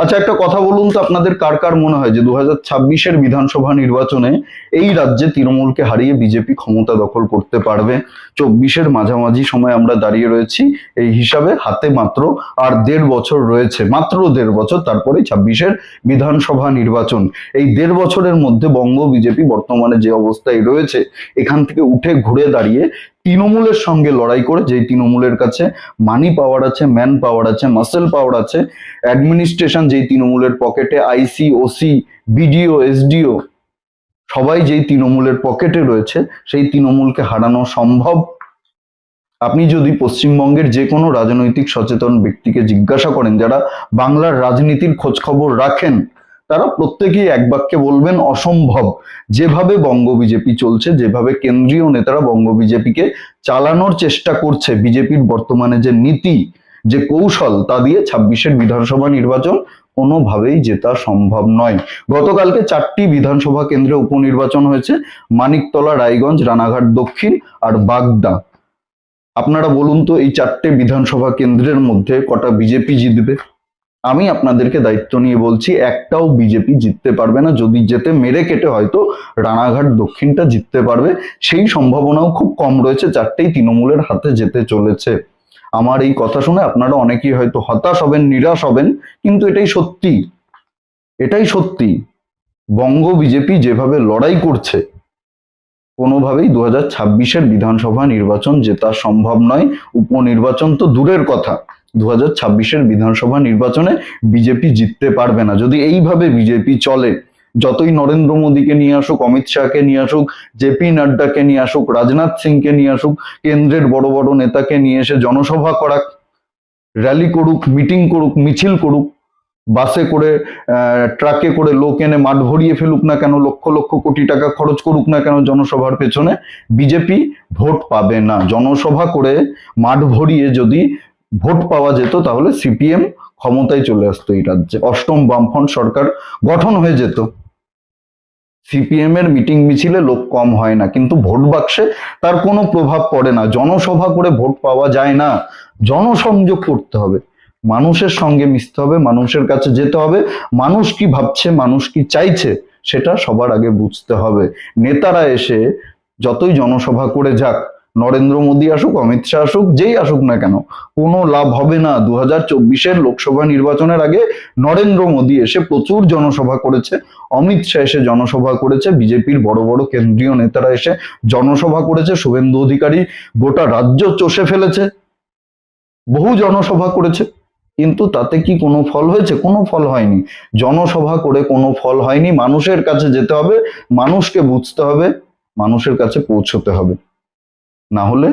আচ্ছা একটা কথা বলুন তো, আপনাদের কার কার মনে হয় যে দু হাজার বিধানসভা নির্বাচনে এই রাজ্যে তৃণমূলকে হারিয়ে বিজেপি ক্ষমতা দখল করতে পারবে? চব্বিশের মাঝামাঝি সময় আমরা দাঁড়িয়ে রয়েছি, এই হিসাবে হাতে মাত্র আর দেড় বছর রয়েছে, মাত্র দেড় বছর তারপরে ছাব্বিশের বিধানসভা নির্বাচন। এই দেড় বছরের মধ্যে বঙ্গ বিজেপি বর্তমানে যে অবস্থায় রয়েছে, এখান থেকে উঠে ঘুরে দাঁড়িয়ে তৃণমূলের সঙ্গে লড়াই করে, যেই তৃণমূলের কাছে মানি পাওয়ার আছে ম্যান পাওয়ার আছে মাসেল পাওয়ার আছে অ্যাডমিনিস্ট্রেশন যেই তৃণমূলের পকেটে আইসি ওসি বিডিও এসডিও সবাই যেই তৃণমূলের পকেটে রয়েছে, সেই তৃণমূলকে হারানো সম্ভব? আপনি যদি পশ্চিমবঙ্গের যে কোনো রাজনৈতিক সচেতন ব্যক্তিকে জিজ্ঞাসা করেন, যারা বাংলার রাজনীতির খোঁজখবর রাখেন তারা প্রত্যেকেই এক বাক্যে বলবেন, অসম্ভব। যেভাবে বঙ্গ বিজেপি চলছে, যেভাবে কেন্দ্রীয় নেতারা বঙ্গ বিজেপিকে চালানোর চেষ্টা করছে, বিজেপির বর্তমানে যে নীতি, যে কৌশল, তা দিয়ে ছাব্বিশের বিধানসভা নির্বাচন কোনোভাবেই জেতা সম্ভব নয়। গতকালকে চারটি বিধানসভা কেন্দ্রে উপনির্বাচন হয়েছে, মানিকতলা, রায়গঞ্জ, রানাঘাট দক্ষিণ আর বাগদা। আপনারা বলুন তো, এই চারটে বিধানসভা কেন্দ্রের মধ্যে কটা বিজেপি জিতবে? আমি আপনাদেরকে দায়িত্ব নিয়ে বলছি, একটাও বিজেপি জিততে পারবে না। যদি যেতে মেরে কেটে হয়তো রানাঘাট দক্ষিণটা জিততে পারবে। সেই সম্ভাবনাও খুব কম রয়েছে, চারটেই তৃণমূলের হাতে যেতে চলেছে। আমার এই কথা শুনে আপনারা অনেকেই হয়তো হতাশ হবেন, নিরাশ হবেন, কিন্তু এটাই সত্যি। এটাই সত্যি। বঙ্গ বিজেপি যেভাবে লড়াই করছে, কোনোভাবেই দু হাজার বিধানসভা নির্বাচন জেতা সম্ভব নয়। উপনির্বাচন তো দূরের কথা। দু হাজার বিধানসভা নির্বাচনে বিজেপি জিততে পারবে না। যদি এইভাবে বিজেপি চলে, যতই নরেন্দ্র মোদীকে নিয়ে আসুক, অমিত শাহকে নিয়ে আসুক জেপি নাড্ডাকে নিয়ে আসুক, রাজনাথ সিংকে নিয়ে আসুক, কেন্দ্রের বড় বড় নেতাকে নিয়ে এসে জনসভা করাক, র্যালি করুক, মিটিং করুক, মিছিল করুক, বাসে করে ট্রাকে করে লোক এনে মাঠ ভরিয়ে ফেলুক না কেন, লক্ষ লক্ষ কোটি টাকা খরচ করুক না কেন জনসভার পেছনে, বিজেপি ভোট পাবে না। জনসভা করে মাঠ ভরিয়ে যদি ভোট পাওয়া যেত, তাহলে সিপিএম ক্ষমতায় চলে আসতো এই রাজ্যে। অষ্টম বামফ্রন্ট সরকার গঠন হয়ে যেত। সিপিএম এর মিটিং মিছিলে লোক কম হয় না, কিন্তু ভোট বাক্সে তার কোনো প্রভাব পড়ে না। জনসভা করে ভোট পাওয়া যায় না। জনসংযোগ করতে হবে। মানুষের সঙ্গে মিশতে হবে, মানুষের কাছে যেতে হবে। মানুষ কি ভাবছে, মানুষ কি চাইছে, সেটা সবার আগে বুঝতে হবে। নেতারা এসে যতই জনসভা করে যাক নরেন্দ্র মোদী আসুক, অমিত শাহ আসুক, যেই আসুক না কেন, কোনো লাভ হবে না। দু হাজার চব্বিশের লোকসভা নির্বাচনের আগে নরেন্দ্র মোদী এসে প্রচুর জনসভা করেছে, অমিত শাহ এসে জনসভা করেছে, বিজেপির বড় বড় কেন্দ্রীয় নেতারা এসে জনসভা করেছে, শুভেন্দু অধিকারী গোটা রাজ্য চষে ফেলেছে, বহু জনসভা করেছে, কিন্তু তাতে কি কোনো ফল হয়েছে? কোনো ফল হয়নি। জনসভা করে কোনো ফল হয়নি। মানুষের কাছে যেতে হবে, মানুষকে বুঝতে হবে, মানুষের কাছে পৌঁছতে হবে। না হলে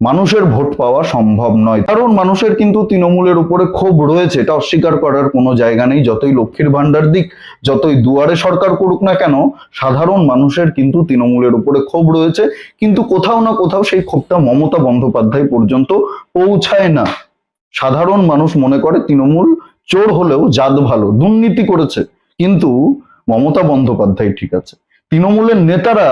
মানুষের ভোট পাওয়া সম্ভব নয়। কারণ মানুষের কিন্তু তৃণমূলের উপরে ক্ষোভ রয়েছে, এটা অস্বীকার করার কোনো জায়গা নেই। যতই লক্ষ্মীর ভান্ডার দিক, যতই দুয়ারে সরকার করুক না কেন, সাধারণ মানুষের কিন্তু তৃণমূলের উপরে ক্ষোভ রয়েছে। কিন্তু কোথাও না কোথাও সেই ক্ষোভটা মমতা বন্দ্যোপাধ্যায় পর্যন্ত পৌঁছায় না। সাধারণ মানুষ মনে করে তৃণমূল চোর হলেও জাত ভালো, দুর্নীতি করেছে। কিন্তু মমতা বন্দ্যোপাধ্যায় ঠিক আছে। তৃণমূলের নেতারা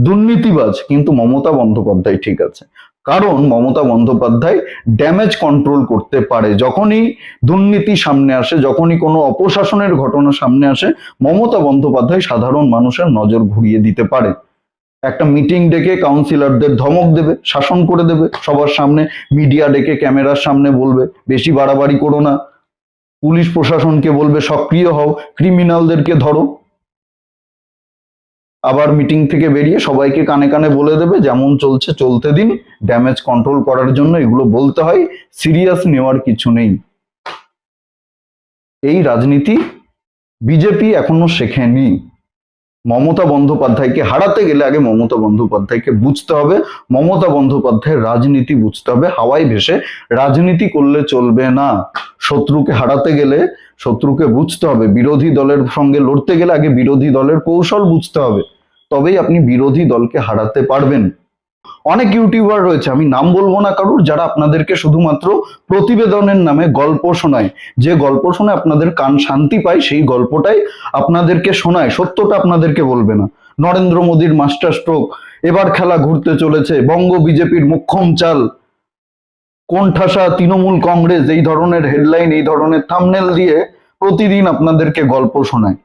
দুর্নীতিবাজ, কিন্তু মমতা বন্দ্যোপাধ্যায় ঠিক আছে। কারণ মমতা বন্দ্যোপাধ্যায় ড্যামেজ কন্ট্রোল করতে পারে। যখনই দুর্নীতি সামনে আসে, যখনই কোনো অপশাসনের ঘটনা সামনে আসে, মমতা বন্দ্যোপাধ্যায় সাধারণ মানুষের নজর ঘুরিয়ে দিতে পারে। একটা মিটিং ডেকে কাউন্সিলরদের ধমক দেবে, শাসন করে দেবে, সবার সামনে মিডিয়া ডেকে ক্যামেরার সামনে বলবে, বেশি বাড়াবাড়ি করো না। পুলিশ প্রশাসনকে বলবে, সক্রিয় হও। ক্রিমিনালদেরকে ধরো। আবার মিটিং থেকে বেরিয়ে সবাইকে কানে কানে বলে দেবে, যেমন চলছে, চলতে দিন। ড্যামেজ কন্ট্রোল করার জন্য এগুলো বলতে হয়। সিরিয়াস নেওয়ার কিছু নেই। এই রাজনীতি বিজেপি এখনও শেখেনি। মমতা বন্দ্যোপাধ্যায়কে হারাতে গেলে আগে মমতা বন্দ্যোপাধ্যায়কে বুঝতে হবে। মমতা বন্দ্যোপাধ্যায়ের রাজনীতি বুঝতে হবে। হাওয়াই ভেসে রাজনীতি করলে চলবে না। শত্রুকে হারাতে গেলে শত্রুকে বুঝতে হবে। বিরোধী দলের সঙ্গে লড়তে গেলে আগে বিরোধী দলের কৌশল বুঝতে হবে। তবেই আপনি বিরোধী দলকে হারাতে পারবেন। অনেক ইউটিউবার রয়েছে, আমি নাম বলব না কারুর, যারা আপনাদেরকে শুধুমাত্র প্রতিবেদনের নামে গল্প শোনায়। যে গল্প শুনে আপনাদের কান শান্তি পায়, সেই গল্পটাই আপনাদেরকে শোনায়, সত্যটা আপনাদেরকে বলবে না। নরেন্দ্র মোদীর মাস্টার স্ট্রোক, এবার খেলা ঘুরতে চলেছে, বঙ্গ বিজেপির মুখ্যম চাল, কোণঠাসা তৃণমূল কংগ্রেস, এই ধরনের হেডলাইন এই ধরনের থামনেল দিয়ে প্রতিদিন আপনাদেরকে গল্প শোনায়।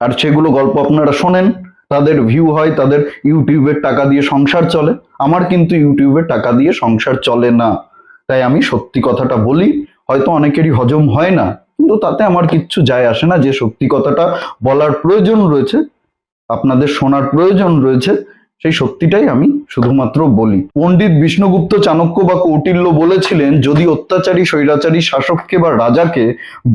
আর সেগুলো গল্প আপনারা শোনেন তাদের ভিউ হয়, তাদের ইউটিউবের টাকা দিয়ে সংসার চলে। আমার কিন্তু ইউটিউবের টাকা দিয়ে সংসার চলে না। তাই আমি সত্যি কথাটা বলি, হয়তো অনেকেরই হজম হয় না, কিন্তু তাতে আমার কিচ্ছু যায় আসে না। যে সত্যি কথাটা বলার প্রয়োজন রয়েছে, আপনাদের শোনার প্রয়োজন রয়েছে, সেই সত্যিটাই আমি শুধুমাত্র বলি। পণ্ডিত বিষ্ণুগুপ্ত চাণক্য বা কৌটিল্য বলেছিলেন, যদি অত্যাচারী, স্বৈরাচারী শাসককে বা রাজাকে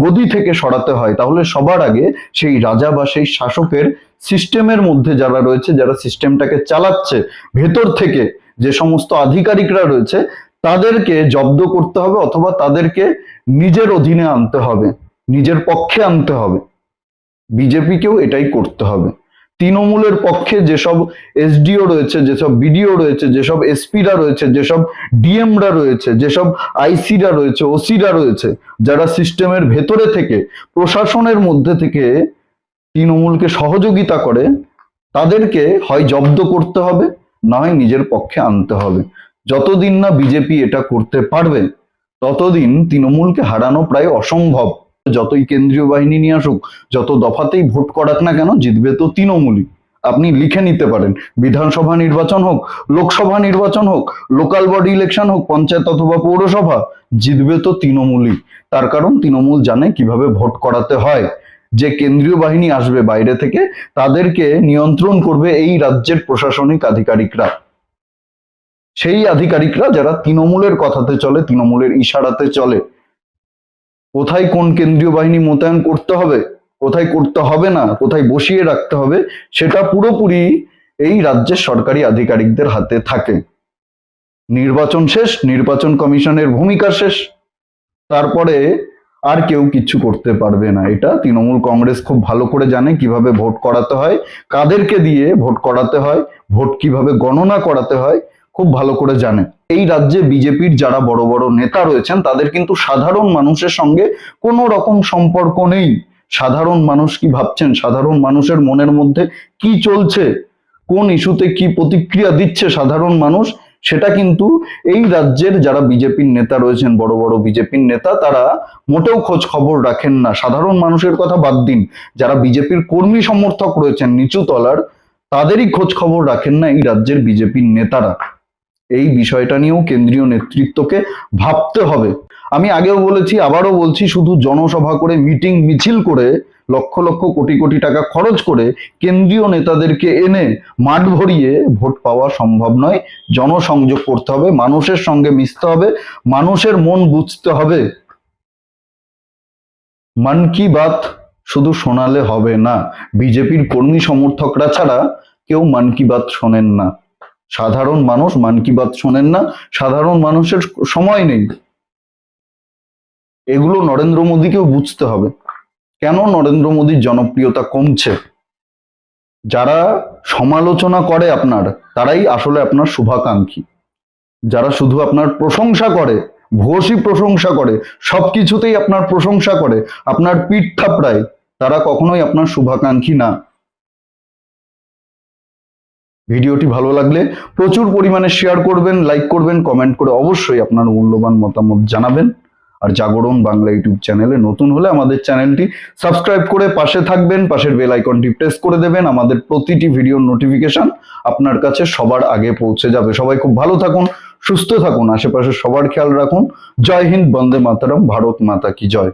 গদি থেকে সরাতে হয়, তাহলে সবার আগে সেই রাজা বা সেই শাসকের সিস্টেমের মধ্যে যারা রয়েছে, যারা সিস্টেমটাকে চালাচ্ছে, ভেতর থেকে যে সমস্ত আধিকারিকরা রয়েছে, তাদেরকে জব্দ করতে হবে অথবা তাদেরকে নিজের অধীনে আনতে হবে, নিজের পক্ষে আনতে হবে। বিজেপিকেও এটাই করতে হবে। তৃণমূলের পক্ষে যেসব এসডিও রয়েছে, যেসব বিডিও রয়েছে, যেসব এসপিরা রয়েছে, যেসব ডিএমরা রয়েছে, যেসব আইসিরা রয়েছে, ওসিরা রয়েছে, যারা সিস্টেমের ভেতরে থেকে, প্রশাসনের মধ্যে থেকে তৃণমূলকে সহযোগিতা করে তাদেরকে হয় জব্দ করতে হবে, না হয় নিজের পক্ষে আনতে হবে। যতদিন না বিজেপি এটা করতে পারবে, ততদিন তৃণমূলকে হারানো প্রায় অসম্ভব। যতই কেন্দ্রীয় বাহিনী নিয়ে আসুক, যত দফাতেই ভোট করাক না কেন, জিতবে তো তৃণমূলই। আপনি লিখে নিতে পারেন, বিধানসভা নির্বাচন হোক, লোকসভা নির্বাচন হোক, লোকাল বডি ইলেকশন হোক, পঞ্চায়েত অথবা পৌরসভা, জিতবে তো তৃণমূলই। তার কারণ তৃণমূল জানে কীভাবে ভোট করাতে হয়। যে কেন্দ্রীয় বাহিনী আসবে বাইরে থেকে, তাদেরকে নিয়ন্ত্রণ করবে এই রাজ্যের প্রশাসনিক আধিকারিকরা। সেই আধিকারিকরা যারা তৃণমূলের কথাতে চলে, তৃণমূলের ইশারাতে চলে, কোথায় কোন কেন্দ্রীয় বাহিনী মোতায়েন করতে হবে, কোথায় করতে হবে না, কোথায় বসিয়ে রাখতে হবে, সেটা পুরোপুরি এই রাজ্যের সরকারি আধিকারিকদের হাতে থাকে। নির্বাচন শেষ, নির্বাচন কমিশনের ভূমিকা শেষ। তারপরে আর কেউ কিচ্ছু করতে পারবে না। এটা তৃণমূল কংগ্রেস খুব ভালো করে জানে কীভাবে ভোট করাতে হয়, কাদেরকে দিয়ে ভোট করাতে হয়, ভোট কীভাবে গণনা করাতে হয়, খুব ভালো করে জানে। এই রাজ্যে বিজেপির যারা বড় বড় নেতা রয়েছেন, তাদের কিন্তু সাধারণ মানুষের সঙ্গে কোনো রকম সম্পর্ক নেই। সাধারণ মানুষ কি ভাবছেন? সাধারণ মানুষের মনের মধ্যে কি চলছে? কোন ইস্যুতে কি প্রতিক্রিয়া দিচ্ছে সাধারণ মানুষ? সেটা কিন্তু এই রাজ্যের যারা বিজেপির নেতা রয়েছেন, বড় বড় বিজেপির নেতা, তারা মোটেও খোঁজ খবর রাখেন না। সাধারণ মানুষের কথা বাদ দিন। যারা বিজেপির কর্মী সমর্থক রয়েছেন, নিচু তলার, তাদেরই খোঁজ খবর রাখেন না এই রাজ্যের বিজেপির নেতারা। এই বিষয়টা নিয়েও কেন্দ্রীয় নেতৃত্বকে ভাবতে হবে। আমি আগেও বলেছি, আবারও বলছি, শুধু জনসভা করে, মিটিং মিছিল করে, লক্ষ লক্ষ কোটি কোটি টাকা খরচ করে কেন্দ্রীয় নেতাদেরকে এনে মাঠ ভরিয়ে ভোট পাওয়া সম্ভব নয়। জনসংযোগ করতে হবে, মানুষের সঙ্গে মিশতে হবে, মানুষের মন বুঝতে হবে। মন কি বাত শুধু শোনালে হবে না। বিজেপির কর্মী সমর্থকরা ছাড়া কেউ মন কি বাত শোনেন না। সাধারণ মানুষ মান কি বাত শোনেন না। সাধারণ মানুষের সময় নেই। এগুলো নরেন্দ্র মোদীকেও বুঝতে হবে। কেন নরেন্দ্র মোদীর জনপ্রিয়তা কমছে? যারা সমালোচনা করে আপনার, তারাই আসলে আপনার শুভাকাঙ্ক্ষী। যারা শুধু আপনার প্রশংসা করে, ভূয়সী প্রশংসা করে, সবকিছুতেই আপনার প্রশংসা করে, আপনার পিঠ থাপড়ায়, তারা কখনোই আপনার শুভাকাঙ্ক্ষী না। ভিডিওটি ভালো লাগলে প্রচুর পরিমাণে শেয়ার করবেন লাইক করবেন কমেন্ট করে অবশ্যই আপনার মূল্যবান মতামত জানাবেন। আর জাগরণ বাংলা ইউটিউব চ্যানেলে নতুন হলে আমাদের চ্যানেলটি সাবস্ক্রাইব করে পাশে থাকবেন, পাশের বেল আইকনটি প্রেস করে দেবেন, আমাদের প্রতিটি ভিডিওর নোটিফিকেশন আপনার কাছে সবার আগে পৌঁছে যাবে। সবাই খুব ভালো থাকুন, সুস্থ থাকুন, আশেপাশে সবার খেয়াল রাখুন। জয় হিন্দ, বন্দে মাতারাম, ভারত মাতা কি জয়।